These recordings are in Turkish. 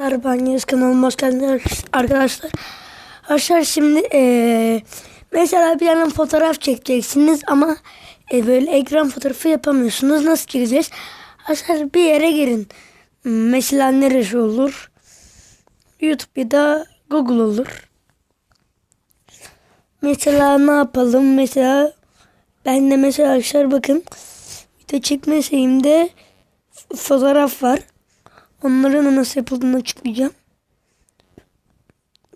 Ben Yunus kanalıma hoş geldiniz arkadaşlar. Arkadaşlar şimdi eee, mesela bir yandan fotoğraf çekeceksiniz ama e, böyle ekran fotoğrafı yapamıyorsunuz. Nasıl çekeceğiz? Arkadaşlar bir yere girin. Mesela neresi olur? YouTube ya da Google olur. Mesela ne yapalım? Mesela ben de mesela arkadaşlar bakın video çekme şeyimde f- fotoğraf var. Onların nasıl yapıldığını açıklayacağım.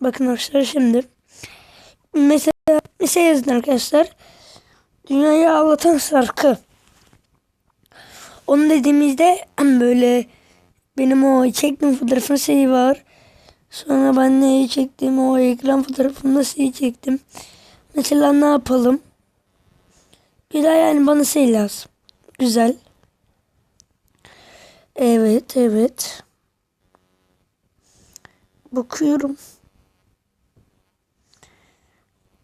Bakın arkadaşlar şimdi. Mesela mesela yazın arkadaşlar. Dünyayı ağlatan şarkı. Onu dediğimizde böyle benim o çektiğim fotoğrafın şeyi var. Sonra ben neyi çektim o ekran fotoğrafında şeyi çektim. Mesela ne yapalım? Güzel yani bana şey lazım. Güzel. Evet, evet. Bakıyorum.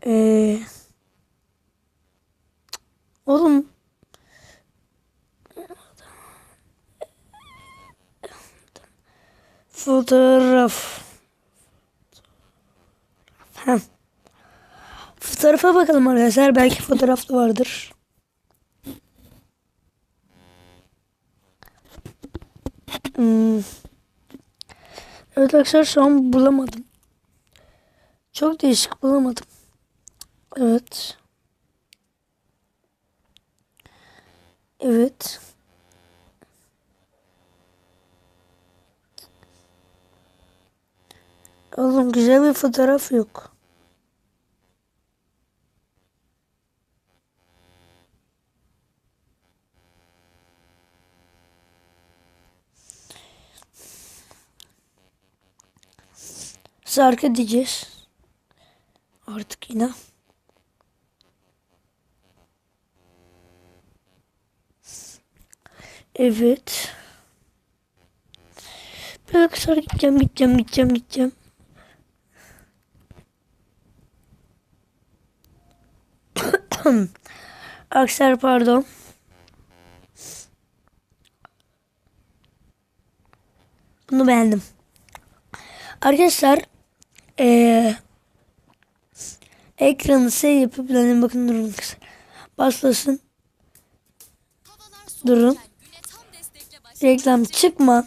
Ee, oğlum. Fotoğraf. Fotoğrafa bakalım arkadaşlar. Belki fotoğrafta vardır. Hmm. Evet arkadaşlar şu an bulamadım. Çok değişik bulamadım. Evet. Evet. Oğlum güzel bir fotoğraf yok. Şarkı diyeceğiz. Artık yine. Evet. Bir sonra gideceğim, gideceğim, gideceğim, gideceğim. Aksar pardon. Bunu beğendim. Arkadaşlar eee ekranı şey yapıp yani bakın durun kısa. Başlasın. Durun. Reklam çıkma.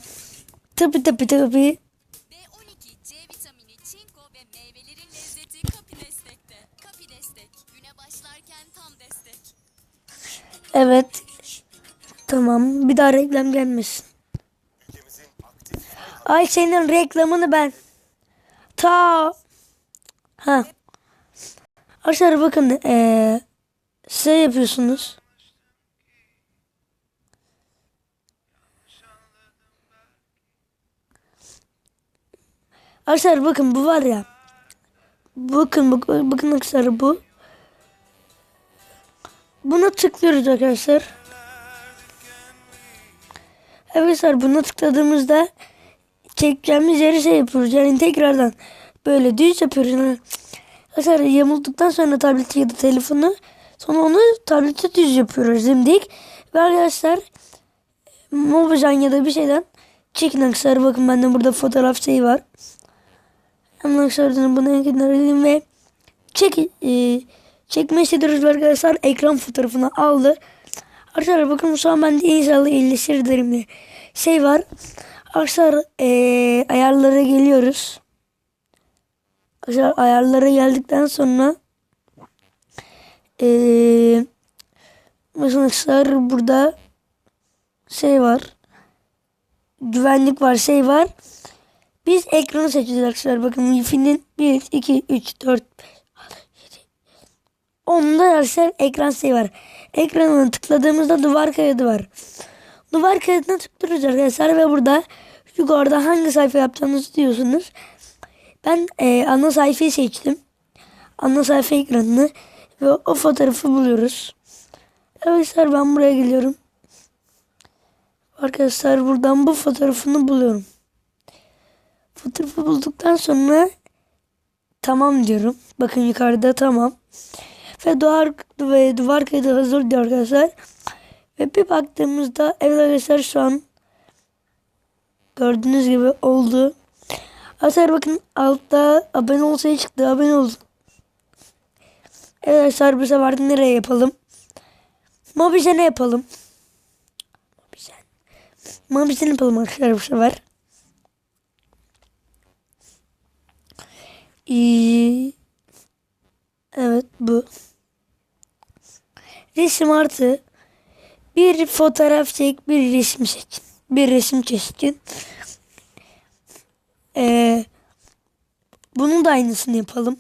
Tabi tabi tabi. B12, C vitamini, çinko ve meyvelerin lezzeti Kapi Destek'te. Kapi Destek, güne başlarken tam destek. Evet. Tamam. Bir daha reklam gelmesin. Ay senin reklamını ben. Ta. Ha. Arkadaşlar bakın. Ee, şey yapıyorsunuz. Arkadaşlar bakın bu var ya. Bakın bak, bakın arkadaşlar bu. Buna tıklıyoruz arkadaşlar. Arkadaşlar buna tıkladığımızda çekeceğimiz yeri şey yapıyoruz. Yani tekrardan böyle düz yapıyoruz. Yani arkadaşlar yamulduktan sonra tableti ya da telefonu sonra onu tableti düz yapıyoruz dimdik. Ve arkadaşlar Mobijan ya da bir şeyden çekin arkadaşlar. Bakın bende burada fotoğraf şeyi var. Hemen arkadaşlar bunu alayım ve çek, e, çekme istediyoruz arkadaşlar. Ekran fotoğrafını aldı. Arkadaşlar bakın şu an bende inşallah iyileşir derim diye şey var. Arkadaşlar e, ayarlara geliyoruz. Arkadaşlar ayarlara geldikten sonra mesela arkadaşlar burada şey var. Güvenlik var şey var. Biz ekranı seçeceğiz arkadaşlar. Bakın Wi-Fi'nin 1, 2, 3, 4, 5, 6, 7, Onda arkadaşlar ekran şey var. Ekranına tıkladığımızda duvar kaydı var. Duvar kaydına tıklıyoruz arkadaşlar ve burada yukarıda hangi sayfa yapacağınızı diyorsunuz. Ben e, ana sayfayı seçtim. Ana sayfa ekranını ve o fotoğrafı buluyoruz. Arkadaşlar ben buraya geliyorum. Arkadaşlar buradan bu fotoğrafını buluyorum. Fotoğrafı bulduktan sonra tamam diyorum. Bakın yukarıda tamam. Ve duvar ve duvar kaydı hazır diyor arkadaşlar. Ve bir baktığımızda evet arkadaşlar şu an gördüğünüz gibi oldu. Arkadaşlar bakın altta abone ol çıktı. Abone olun. Evet arkadaşlar bu sefer nereye yapalım? Mobizen'e yapalım. Mobizen. Mobizen yapalım arkadaşlar bu sefer. Ee, evet bu. Resim artı bir fotoğraf çek, bir resim seçin. Bir resim seçin. Ee, bunun da aynısını yapalım.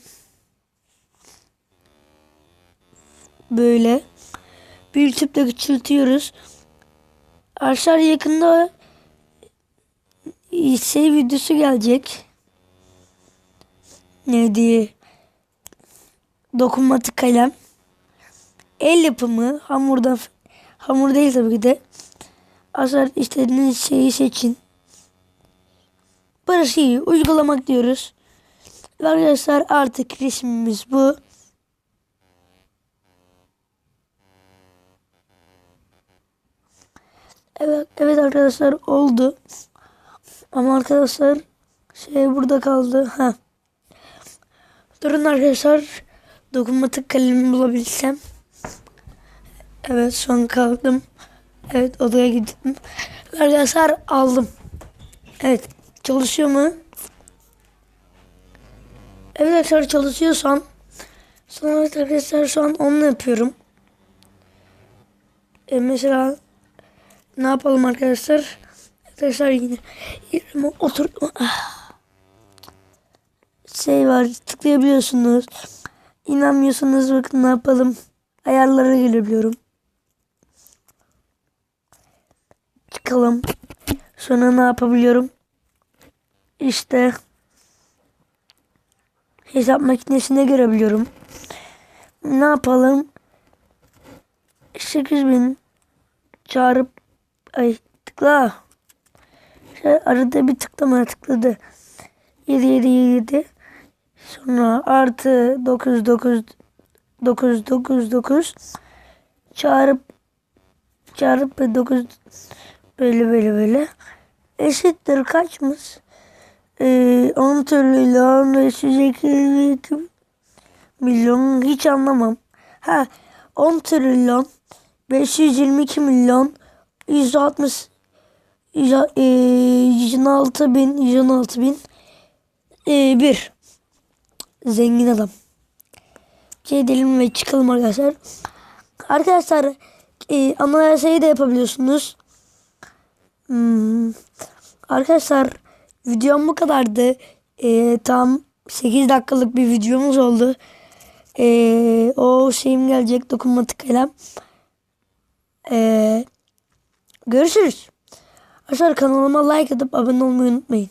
Böyle. Büyütüp de küçültüyoruz. Arkadaşlar yakında şey videosu gelecek. Neydi? Dokunmatik kalem. El yapımı. Hamurdan hamur değil tabii ki de. Arkadaşlar istediğiniz şeyi seçin. Burası iyi. Uygulamak diyoruz. Ve arkadaşlar artık resmimiz bu. Evet, evet arkadaşlar oldu. Ama arkadaşlar şey burada kaldı. Ha. Durun arkadaşlar. Dokunmatik kalemi bulabilsem. Evet an kalktım. Evet odaya gittim. Arkadaşlar aldım. Evet çalışıyor mu? Evet arkadaşlar çalışıyor şu an. Sonra arkadaşlar şu an onunla yapıyorum. E, mesela ne yapalım arkadaşlar? Arkadaşlar yine yerime otur. Ah. Şey var tıklayabiliyorsunuz. İnanmıyorsanız bakın ne yapalım. Ayarlara gelebiliyorum. Çıkalım. Sonra ne yapabiliyorum? İşte hesap makinesine görebiliyorum. Ne yapalım? 8000 çağırıp ay tıkla. Şey, arada bir tıklama tıkladı. 7 7 7 sonra artı 9 9 9 9 9 çağırıp çağırıp 9 böyle böyle böyle eşittir kaçmış? Ee, 10 trilyon 552 milyon hiç anlamam. Ha 10 trilyon 522 milyon 160 100, e, 116 bin 116 bin e, bir zengin adam. Edelim ve çıkalım arkadaşlar. Arkadaşlar e, anayasayı da yapabiliyorsunuz. Hmm. Arkadaşlar videom bu kadardı. E, tam 8 dakikalık bir videomuz oldu. E, o şeyim gelecek dokunmatik kalem. E, görüşürüz. Arkadaşlar kanalıma like atıp abone olmayı unutmayın.